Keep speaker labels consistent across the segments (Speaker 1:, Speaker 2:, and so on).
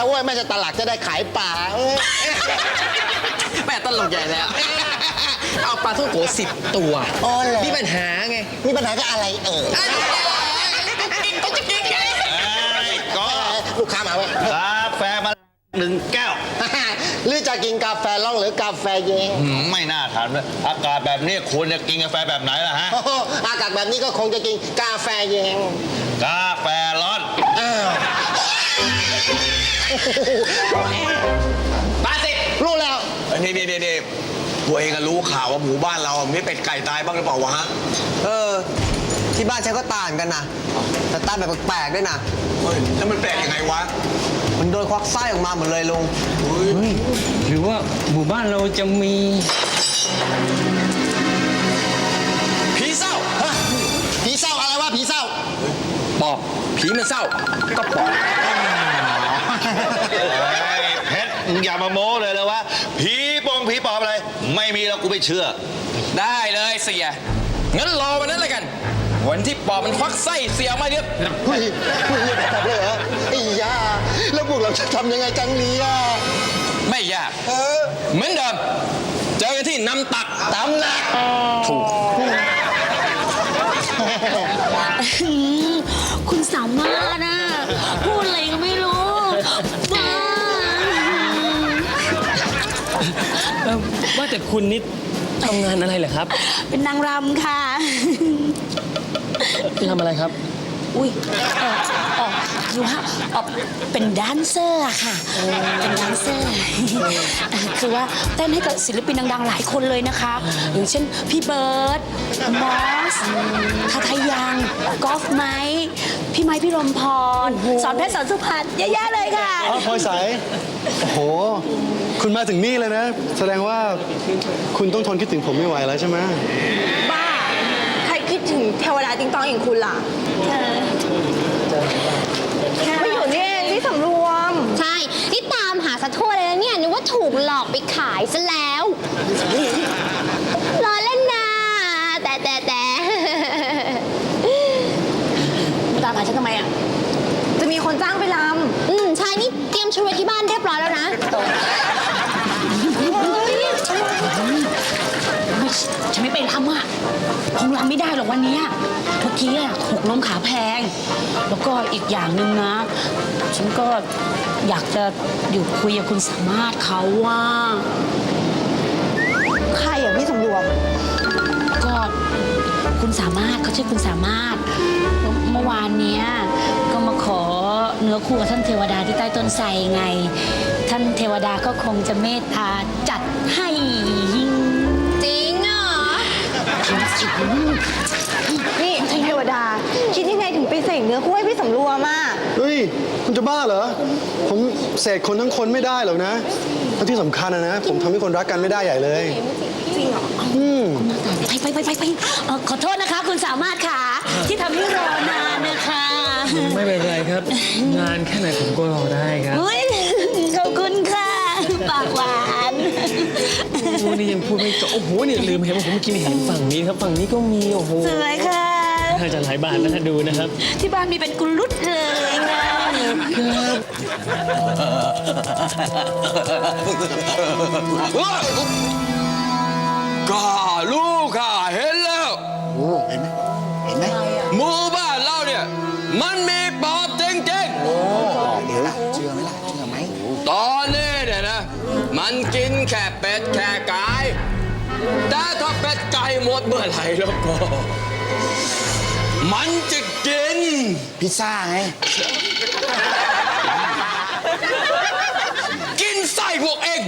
Speaker 1: ายกาแฟเว้ยไม่ใช่ตลาดจะได้ขายป่าเอ้ย
Speaker 2: แม่ตลกใหญ่แล้ว เอาปลาท่องโกสิบตัว
Speaker 1: อ๋อเหรอ
Speaker 2: มีปัญหาไง
Speaker 1: มีปัญหาก็อะไรเออ
Speaker 3: ก็
Speaker 1: ลูกค้ามาเว้ย
Speaker 3: กาแฟมาหนึ่งแก้ว
Speaker 1: หรือจะกินกาแฟล่องหรือกาแฟเย็น
Speaker 3: หืมไม่น่าถามเลยอากาศแบบนี้ควรจะกินกาแฟแบบไหนล่ะฮะ
Speaker 1: โอ้โหอากาศแบบนี้ก็คงจะกินกาแฟเย็น
Speaker 3: กาแฟร้อน
Speaker 1: อ้าว
Speaker 2: ปลาสิบ
Speaker 1: รู้แล้ว
Speaker 4: นี่นี่นี่นี่ตัวเองอะรู้ข่าวว่าหมู่บ้านเราไมีเป็ดไก่ตายบ้างหรือเปล่าวะฮะ
Speaker 5: เออ ที่บ้านฉันก็ต่างกันนะแต่ตางแบบแปลกๆด้วยนะ
Speaker 4: เฮ้ยแล้วมันแปลกยังไงวะ
Speaker 5: มันโดนควักไส้ออกมาหมดเลยลุง
Speaker 6: หรือว่าหมู่บ้านเราจะมี
Speaker 2: ผีเศร้า
Speaker 1: ฮะผีเศร้าอะไรวะผีเศร้า
Speaker 2: ปอบผีมันเศร้าก็ปอบ
Speaker 3: เฮ้ยเพชรมึง อย่ามาโม้เลยเลยว่าผีปงผีปอบอะไร ไม่มีแล้วกูไม่เชื่อ
Speaker 2: ได้เลยเสีย งั้นรอวันนั้นเลยกัน วันที่ปอบมันควักไส้เสียออกมาเนี่ย
Speaker 1: เฮ้ยเฮ้ยแบบเลยเหรอไอ้ยาแล้วพวกเราจะทำยังไงกันเนี่ย
Speaker 2: ไม่ยาก
Speaker 1: เออ
Speaker 2: เหมือนเดิม เจอกันที่น้ำตัก
Speaker 1: ตามหลัก
Speaker 2: ถูก
Speaker 6: เอ่อว่าแต่คุณนิดทำงานอะไรเหรอครับ
Speaker 7: เป็นนางรำค่ะ
Speaker 6: ทำอะไรครับ
Speaker 7: อุ้ยเออออกคือว่าออกเป็นแดนเซอร์อะค่ะ เป็นแดนเซอร์เออคือว่าเต้นให้กับศิลปินดังๆ หลายคนเลยนะคะ อย่างเช่นพี่เบิร์ดมอสทาทายังกอล์ฟไม้พี่ไม้พี่ลมพร สอนเพชรสอนสุพรรณเยอะแยะเลยค่ะ
Speaker 8: อ๋อพลอยสายโอ้โห คุณมาถึงนี่เลยนะ แสดงว่าคุณต้องทนคิดถึงผมไม่ไหวแล้วใช่ไหม
Speaker 9: บ้า ใครคิดถึงเทวดาติงตองอย่างคุณล่ะไม่อยู่นี่เองที่สำรวม
Speaker 10: ใช่ นี่ตามหาสะทั่วเลยนะเนี่ยนึกว่าถูกหลอกไปขายซะแล้วรอเล่นนะแต่แต่แต่
Speaker 7: ตามหาฉันทำไมอะ
Speaker 9: จะมีคนจ้างไปล
Speaker 10: อืมใช่นี่เตรียมชุดไว้ที่บ้าน
Speaker 7: ฉันไม่เป็นรำอะคงรำไม่ได้หรอกวันเนี้ยเมื่อกี้อะหกล้มขาแพง แล้วก็อีกอย่างหนึ่งนะ ฉันก็อยากจะอยู่คุยกับคุณสามารถเขาว่าำ
Speaker 9: ใครอะพี่สำรวม
Speaker 7: ก็คุณสามารถเขาชื่อคุณสามารถแล้วเมื่อวานเนี้ยก็มาขอเนื้อคู่กับท่านเทวดาที่ใต้ต้นไทรไง ท่านเทวดาก็คงจะเมตตาจัดให้
Speaker 9: นี่เทวดา คิดยังไงถึงไปเสกเนื้อคู่ให้พี่สำรวมอะ
Speaker 8: เฮ้ยคุณจะบ้าเหรอ ผมเสกคนทั้งคนไม่ได้หรอกนะแล้วที่สำคัญนะนะ ผมทำให้คนรักกันไม่ได้ใหญ่เลย
Speaker 7: ไปไปไปไปไปเอ่อขอโทษนะคะ คุณสามารถค่ะ ที่ทำให้รอนานนะคะ
Speaker 6: ไม่เป็นไรครับ งานแค่ไหนผมก็รอได้ครับ
Speaker 7: เฮ้ยขอบคุณค่ะ ปากหวาน
Speaker 6: โอ้โหนี่ยังพูดไม่จบโอ้โหนี่ลืมเห็นว่าผมเมื่อกินเห็นฝั่งนี้ครับฝั่งนี้ก็มีโอ้โห
Speaker 7: สวยค่ะ
Speaker 6: น่าจะหลายบาทนะถ้าดูนะครับ
Speaker 7: ที่บ้านมีเป็นกุลุดเลยนะ
Speaker 2: ก็ลูกค่ะเห็นแล้ว
Speaker 1: โอ้เห็นไหมเห็นไหม
Speaker 2: หมู่บ้านเราเนี่ย มันมี มันกินแค่เป็ดแค่ไก่แต่ถ้าเป็ดไก่หมดเมื่อไหร่แล้วก็ มันจะกิน
Speaker 1: พิซซ่าไง
Speaker 2: กินไส้พวกเอง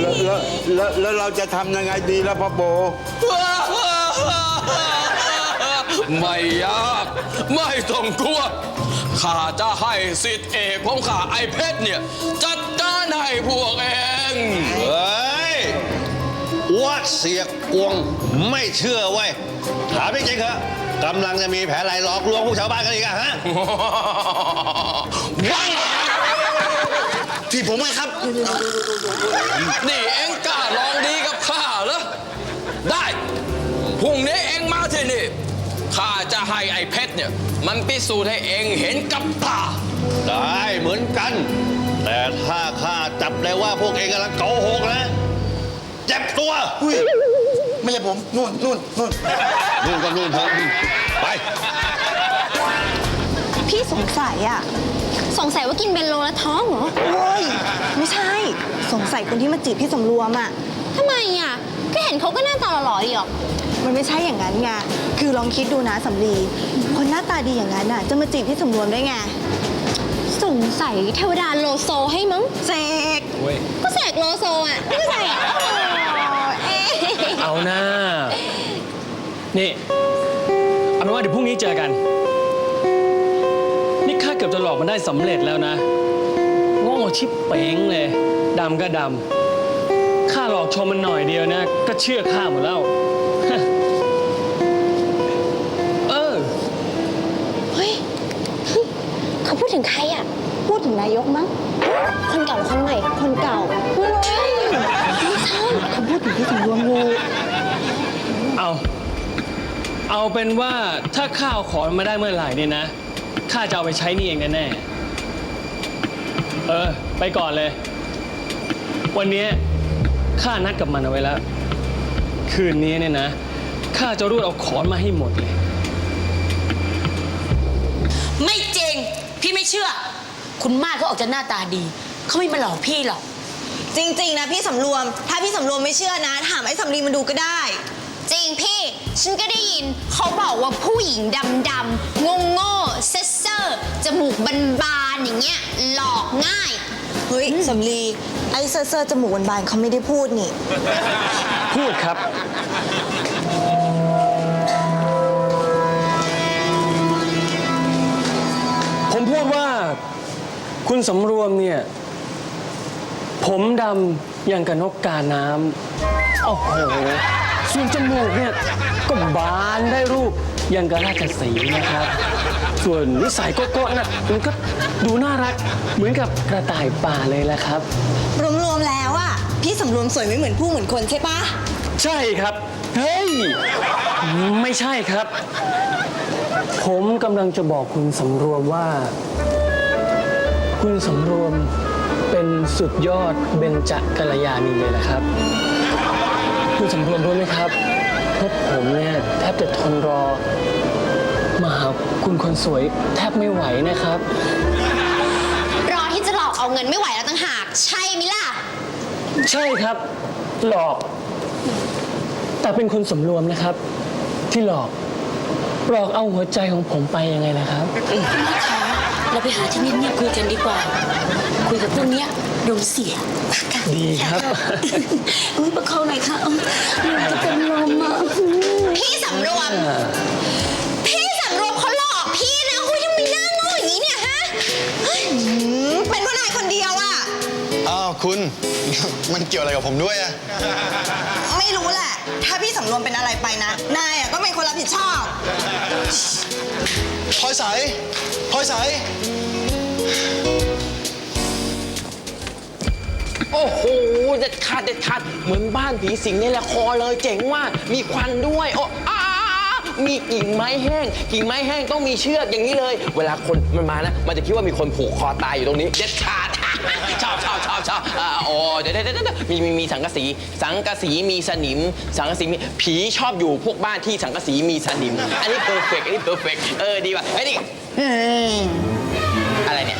Speaker 4: แล้วแล้วแล้วเราจะทำยังไงดีล่ะพ่อโบ
Speaker 2: ไม่ยาก ไม่ต้องกลัว ข้าจะให้สิทธิ์เอกของข้าไอ้เพชรเนี่ย จัดการให้พวกเอง
Speaker 3: เฮ้ยว่าเสียกวงไม่เชื่อเว้ย ถามจริงๆเถอะกำลังจะมีแผนอะไรหลอกลวงพวกชาวบ้านกันอีกอะฮะ
Speaker 2: วัง
Speaker 1: ที่ผมไงครับ
Speaker 2: นี่เอ็งกล้าลองดีกับข้าเหรอ ได้ พรุ่งนี้เอ็งมาที่นี่ ข้าจะให้ไอ้เพชรเนี่ย มันพิสูจน์ให้เองเห็นกับตา
Speaker 3: ได้เหมือนกัน แต่ถ้าข้าจับได้ว่าพวกเองกำลังโกหกนะ เจ็บตัว
Speaker 1: ไม่ใช่ผมนู่นนู่นนู่น
Speaker 3: นู่นก็นู่นเถอะไป
Speaker 9: พี่สงสัยอะ
Speaker 10: สงสัยว่ากินเบนโลแล้วท้องเหรอ
Speaker 9: โอ้ย ไม่ใช่ สงสัยคนที่มาจีบพี่สำรวมอะ
Speaker 10: ทำไมอะ ก็เห็นเขาก็หน้าตาหล่อๆดีหรอก
Speaker 9: มันไม่ใช่อย่างนั้นไง คือลองคิดดูนะสำลี คนหน้าตาดีอย่างนั้นอะ จะมาจีบพี่สำรวมได้ไง
Speaker 10: สงสัยเทวดาโลโซให้มั้ง
Speaker 9: เสก
Speaker 10: ก็เสกโลโซอะไม่ใช่อะเอ๊ะ
Speaker 6: เอาหน้า นี่ เอาเป็นว่าเดี๋ยวพรุ่งนี้เจอกัน นี่ข้าเกือบจะหลอกมันได้สำเร็จแล้วนะโง่ชิบเป๋งเลยดำก็ดำ ข้าหลอกชมมันหน่อยเดียวนะ ก็เชื่อข้าหมดแล้ว เออ
Speaker 10: เฮ้ย เขาพูดถึงใครอะ
Speaker 9: พูดถึงนายกมั้ง
Speaker 10: คนเก่าหรือคนใหม่
Speaker 9: คนเก่า
Speaker 10: เฮ้ยไม่ใช่
Speaker 9: เขาพูดถึงพี่สำรวมอยู่
Speaker 6: เอา เอาเป็นว่าถ้าข้าเอาของมาได้เมื่อไหร่เนี่ยนะ ข้าจะเอาไปใช้หนี่เองแน่ๆเออ ไปก่อนเลย วันนี้ ข้านัดกับมันเอาไว้แล้ว คืนนี้เนี่ยนะ ข้าจะรูดเอาขอนมาให้หมดเลย
Speaker 7: ไม่จริง พี่ไม่เชื่อ คุณมาศเขาออกจะหน้าตาดี เขาไม่มาหลอกพี่หรอก
Speaker 9: จริง ๆ นะพี่สำรวม ถ้าพี่สำรวมไม่เชื่อนะ ถามไอ้สำลีมาดูก็ได้
Speaker 10: จริงพี่ ฉันก็ได้ยิน เขาบอกว่าผู้หญิงดำดำๆโง่โง่ๆเซเซอร์จมูกบานๆอย่างเงี้ยหลอกง่าย
Speaker 9: เฮ้ยสำลีไอ้เซอร์เซอร์จมูกบานๆเขาไม่ได้พูดนี่
Speaker 6: พูดครับ ผมพูดว่า คุณสำรวมเนี่ย ผมดำอย่างกับนกกาน้ำโอ้โหส่วนจมูกเนี่ยก็บานได้รูปอย่างกับราชสีห์นะครับ ส่วนนิสัยโก็ๆน่ะมันก็ดูน่ารักเหมือนกับกระต่ายป่าเลยแหละครับ
Speaker 9: รวมๆแล้วอะพี่สำรวมสวยไม่เหมือนผู้เหมือนคนใช่ปะ
Speaker 6: ใช่ครับ เฮ้ย ไม่ใช่ครับ ผมกำลังจะบอกคุณสำรวมว่า คุณสำรวมเป็นสุดยอดเบญจกัลยาณีเลยนะครับ คุณสำรวมรู้ไหมครับเพราะผมเนี่ยแทบจะทนรอ มาหาคุณคนสวยแทบไม่ไหวนะครับ
Speaker 10: รอที่จะหลอกเอาเงินไม่ไหวแล้วตั้งหาก ใช่ไหมล่ะ
Speaker 6: ใช่ครับ หลอก แต่เป็นคุณสำรวมนะครับ ที่หลอกหลอกเอาหัวใจของผมไปยังไงล่ะครับ
Speaker 7: นะคะเราไปหาที่เงียบๆคุยกันดีกว่า คุยกับพวกเนี้ยโดนเสียค่ะ
Speaker 6: ดีครับ
Speaker 7: อุ้ยประคองหน่อยค่ะหนูจะเป็นลมอะ
Speaker 10: พี่สำรวม เฮ้ย
Speaker 9: เป็นเพราะนายคนเดียวอะ
Speaker 1: อ้าวคุณ มันเกี่ยวอะไรกับผมด้วยอะ
Speaker 9: ไม่รู้แหละ ถ้าพี่สำรวมเป็นอะไรไปนะ นายอะก็เป็นคนรับผิดชอบ
Speaker 1: พลอยใสพลอยใส
Speaker 4: โอ้โห เด็ดขาดเด็ดขาดเหมือนบ้านผีสิงในละครเลยเจ๋งว่ากมีควันด้วย โอ้อา มีกิ่งไม้แห้ง กิ่งไม้แห้งต้องมีเชือกอย่างนี้เลย เวลาคนมันมานะ มันจะคิดว่ามีคนผูกคอตายอยู่ตรงนี้เด็ดขาด ชอบชอบชอบชอบอ่าโอ้เดี๋ยวเดี๋ยวเดี๋ยวมีมีมีสังกะสี สังกะสีมีสนิม สังกะสีมีผีชอบอยู่พวกบ้านที่สังกะสีมีสนิม อันนี้เพอร์เฟกอันนี้เพอร์เฟกเออดีว่ะไอ้ยนี่อะไรเนี่ย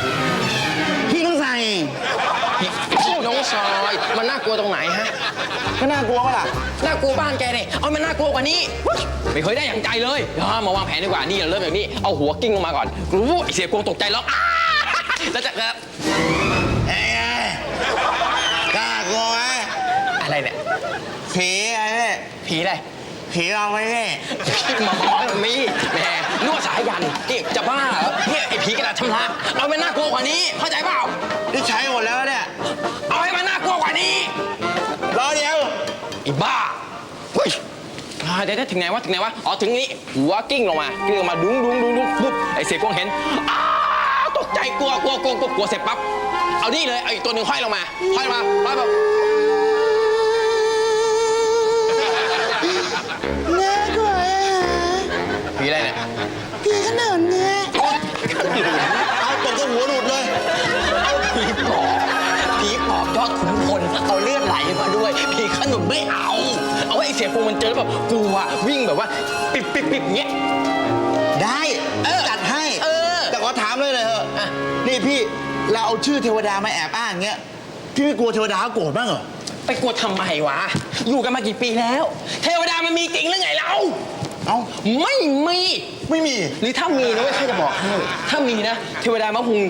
Speaker 1: พี่ต้องใส่
Speaker 4: พี่น้องซอย มันน่ากลัวตรงไหนฮะ
Speaker 1: ก็น่ากลัวปะล่ะ
Speaker 4: น่ากลัวบ้านแกเนี่ยเอามันน่ากลัวกว่านี้ ไม่เคยได้อย่างใจเลยเดี๋ยวมาวางแผนดีกว่า นี่เราเริ่มอย่างนี้เอาหัวกิ้งลงมาก่อนรู้ไอเสียกวงตกใจแล้วอ้าแล้วจะแล้ว
Speaker 1: เอ้ยกล้ากลัวไหม
Speaker 4: อะไรเนี่ย
Speaker 1: ผีอะไรเนี่ย
Speaker 4: ผีอะไร
Speaker 1: ผีเราไหมเนี่ย
Speaker 4: ผีหมอมีแหมนวดสายยันนี่จะบ้าเหรอเนี่ยไอผีกระดาษชำระเอามันน่ากลัวกว่านี้ เข้าใจเปล่า
Speaker 1: นี่ใช้หมดแล้วเนี่ย
Speaker 4: เอาให้มันน่ากลัวกว่านี้
Speaker 1: รอเดี๋ยว
Speaker 4: อีบ้าเฮ้ยอ่าเดี๋ยวถึงไหนวะถึงไหนวะอ๋อถึงนี้หัวกิ้งลงมากิ้งลงมาดุ้งดุ้งดุ้งดุ้งปุ๊บไอ้เสียกงเห็นตกใจกลัวกลัวกลัวกลัวกลัวเสร็จปั๊บเอานี่เลยไอ้ตัวหนึ่งห้อยลงมาห้อยมาห้อยมาบ
Speaker 9: น่ากลัวอะ
Speaker 4: ผีอะไรเนี่ยผีขนา
Speaker 11: ดเนี้ย
Speaker 4: ไม่เอา เอาไว้ไอ้เสียฟูมันเจอแบบกลัววิ่งแบบว่า ปิดปิดปิดเงี้ย
Speaker 11: ได้
Speaker 4: เออ
Speaker 11: จัดให้
Speaker 4: เออ
Speaker 11: แต่ขอถามเลยเลยเถอะ
Speaker 4: อะ
Speaker 11: นี่พี่เราเอาชื่อเทวดามาแอบอ้างเงี้ยพี่ไม่กลัวเทวดาเขาโกรธบ้างเหรอ
Speaker 4: ไปกลัวทำไมวะ อยู่กันมากี่ปีแล้ว เทวดามันมีจริงหรือไงเรา
Speaker 11: เอ้า
Speaker 4: ไม่มี
Speaker 11: ไม่มี
Speaker 4: หรือถ้ามีนะเว้ยข้าจะบอกให้ถ้ามีนะ เทวดามาคง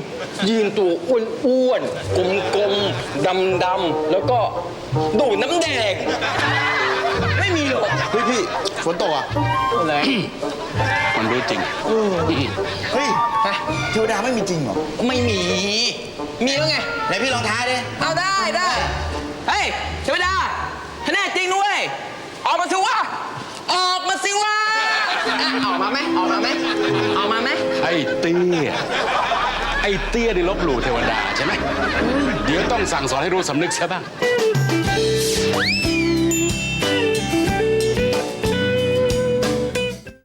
Speaker 4: ยืนตัวอ้วนอ้วนกลมกลมดำดำๆแล้วก็ดูดน้ำแดง ไม่มีหรอก
Speaker 11: เฮ้ยพี่ฝนตกอะ
Speaker 4: อะไร
Speaker 12: มันรู้จริง
Speaker 11: เฮ้ย
Speaker 4: ฮะ
Speaker 11: เทวดาไม่มีจริงเหรอ
Speaker 4: ไม่มี มีแล้วไง
Speaker 11: ไหนพี่ลองท้าดิ
Speaker 4: เอาได้ได้เฮ้ยเทวดาถ้าแน่จริงด้วยออกมาสิวะออกมาสิวะ อะออกมาไหมออกมาไหมออกมาไหม
Speaker 12: ไอ้เตี้ย ไอ้เตี้ยได้ลบหลู่เทวดาใช่ไหม เดี๋ยวต้องสั่งสอนให้รู้สำนึกซะบ้าง